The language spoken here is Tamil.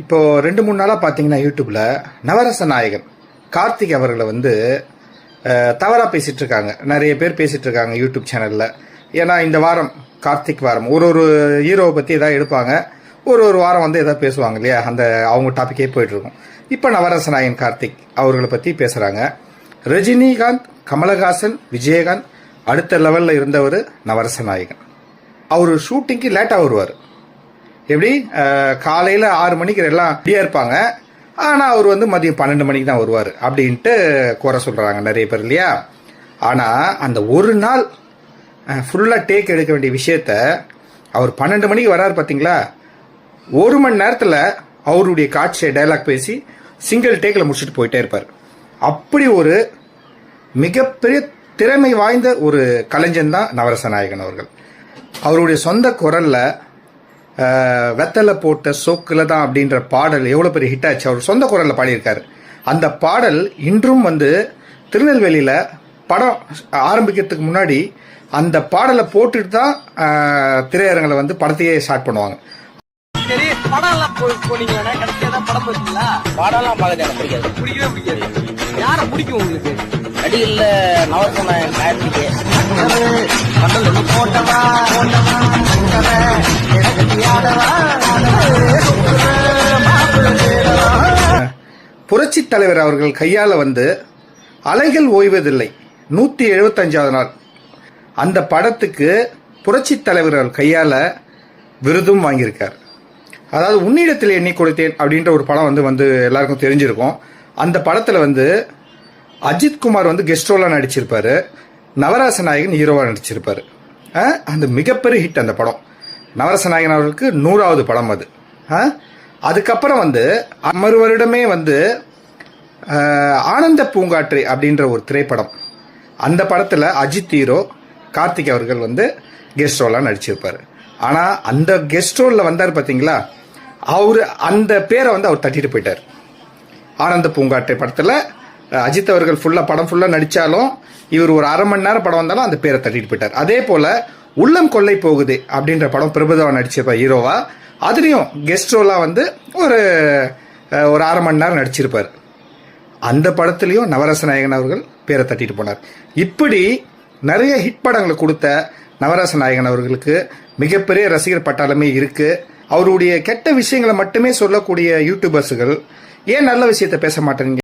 இப்போ ரெண்டு மூணு நாளாக பார்த்தீங்கன்னா யூடியூப்பில் நவரச நாயகன் கார்த்திக் அவர்களை வந்து தவறாக பேசிகிட்டு இருக்காங்க நிறைய பேர் பேசிகிட்டு இருக்காங்க யூடியூப் சேனலில். ஏன்னா இந்த வாரம் கார்த்திக் வாரம் ஒரு ஒரு ஹீரோவை பற்றி எதாவது எடுப்பாங்க. ஒரு ஒரு வாரம் வந்து எதாவது பேசுவாங்க இல்லையா? அந்த அவங்க டாப்பிக்கே போயிட்டுருக்கும். இப்போ நவரச நாயகன் கார்த்திக் அவர்களை பற்றி பேசுகிறாங்க ரஜினிகாந்த் கமலஹாசன் விஜயகாந்த் அடுத்த லெவலில் இருந்தவர் நவரச நாயகன். அவர் ஷூட்டிங்க்கு லேட்டாக வருவார். எப்படி? காலையில் ஆறு மணிக்கு எல்லாம் ரெடியாக இருப்பாங்க. ஆனால் அவர் வந்து மதியம் பன்னெண்டு மணிக்கு தான் வருவார் அப்படின்ட்டு குறை சொல்கிறாங்க நிறைய பேர் இல்லையா? ஆனால் அந்த ஒரு நாள் ஃபுல்லாக டேக் எடுக்க வேண்டிய விஷயத்த அவர் பன்னெண்டு மணிக்கு வராரு பார்த்தீங்களா ஒரு மணி நேரத்தில் அவருடைய காட்சியை டைலாக் பேசி சிங்கிள் டேக்கில் முடிச்சுட்டு போயிட்டே இருப்பார். அப்படி ஒரு மிகப்பெரிய திறமை வாய்ந்த ஒரு கலைஞன் தான் நவரச நாயகன் அவர்கள். அவருடைய சொந்த குரலில் வெத்தலை போட்ட சோக்குல தான் அப்படின்ற பாடல் எவ்வளோ பெரிய ஹிட் ஆச்சு. அவர் சொந்த குரல்ல பாடியிருக்காரு. அந்த பாடல் இன்றும் வந்து திருநெல்வேலியில் படம் ஆரம்பிக்கிறதுக்கு முன்னாடி அந்த பாடலை போட்டுட்டு தான் அஹ், திரையரங்கில் வந்து படத்தையே ஸ்டார்ட் பண்ணுவாங்க. சரி படம் எல்லாம் போ போனீங்களா கடைசியா தான் படம் பார்த்தீங்களா பாடலாம் பார்க்க எனக்கு பிடிக்காது பிடிக்கவே பிடிக்காது. யார பிடிக்கும் உங்களுக்கு? நடிகர்ல நவரசன கார்த்திகே மண்டல புரட்சி தலைவர் அவர்கள் கையால் வந்து அலைகள் ஓய்வதில்லை. நூற்றி எழுபத்தஞ்சாவது நாள். அந்த படத்துக்கு புரட்சி தலைவர் அவர் கையால் விருதும் வாங்கியிருக்கார். அதாவது உன்னிடத்தில் எண்ணி கொடுத்தேன் அப்படின்ற ஒரு படம் வந்து வந்து எல்லாருக்கும் தெரிஞ்சிருக்கும். அந்த படத்தில் வந்து அஜித் குமார் வந்து கெஸ்ட் ரோலா நடிச்சிருப்பார். நவராச நாயகன் ஹீரோவாக நடிச்சிருப்பாரு. அந்த மிகப்பெரிய ஹிட் அந்த படம். நவரச நாயகன் அவர்களுக்கு நூறாவது படம் அது. ஆ? அதுக்கப்புறம் வந்து மறு வருடமே வந்து ஆனந்த பூங்காற்று அப்படின்ற ஒரு திரைப்படம். அந்த படத்தில் அஜித் ஹீரோ கார்த்திக் அவர்கள் வந்து கெஸ்ட் ரோலாக நடிச்சிருப்பார். ஆனால் அந்த கெஸ்ட் ரோலில் வந்தார் பார்த்தீங்களா அவர் அந்த பேரை வந்து அவர் தட்டிட்டு போயிட்டார். ஆனந்த பூங்காற்றை படத்தில் அஜித் அவர்கள் ஃபுல்லாக படம் ஃபுல்லாக நடித்தாலும் இவர் ஒரு அரை மணி நேரம் படம் வந்தாலும் அந்த பேரை தட்டிட்டு போயிட்டார். அதே போல் உள்ளம் கொள்ளை போகுது அப்படின்ற படம் பிரபுதவா நடிச்சிருப்பார் ஹீரோவா அதுலேயும் கெஸ்ட் ரோலாக வந்து ஒரு ஒரு அரை மணி நேரம் நடிச்சிருப்பார். அந்த படத்துலையும் நவரச நாயகன் அவர்கள் பேரை தட்டிட்டு போனார். இப்படி நிறைய ஹிட் படங்களை கொடுத்த நவரச நாயகன் அவர்களுக்கு மிகப்பெரிய ரசிகர் பட்டாளமே இருக்கு. அவருடைய கெட்ட விஷயங்களை மட்டுமே சொல்லக்கூடிய யூடியூபர்ஸுகள் ஏன் நல்ல விஷயத்த பேச மாட்டேங்க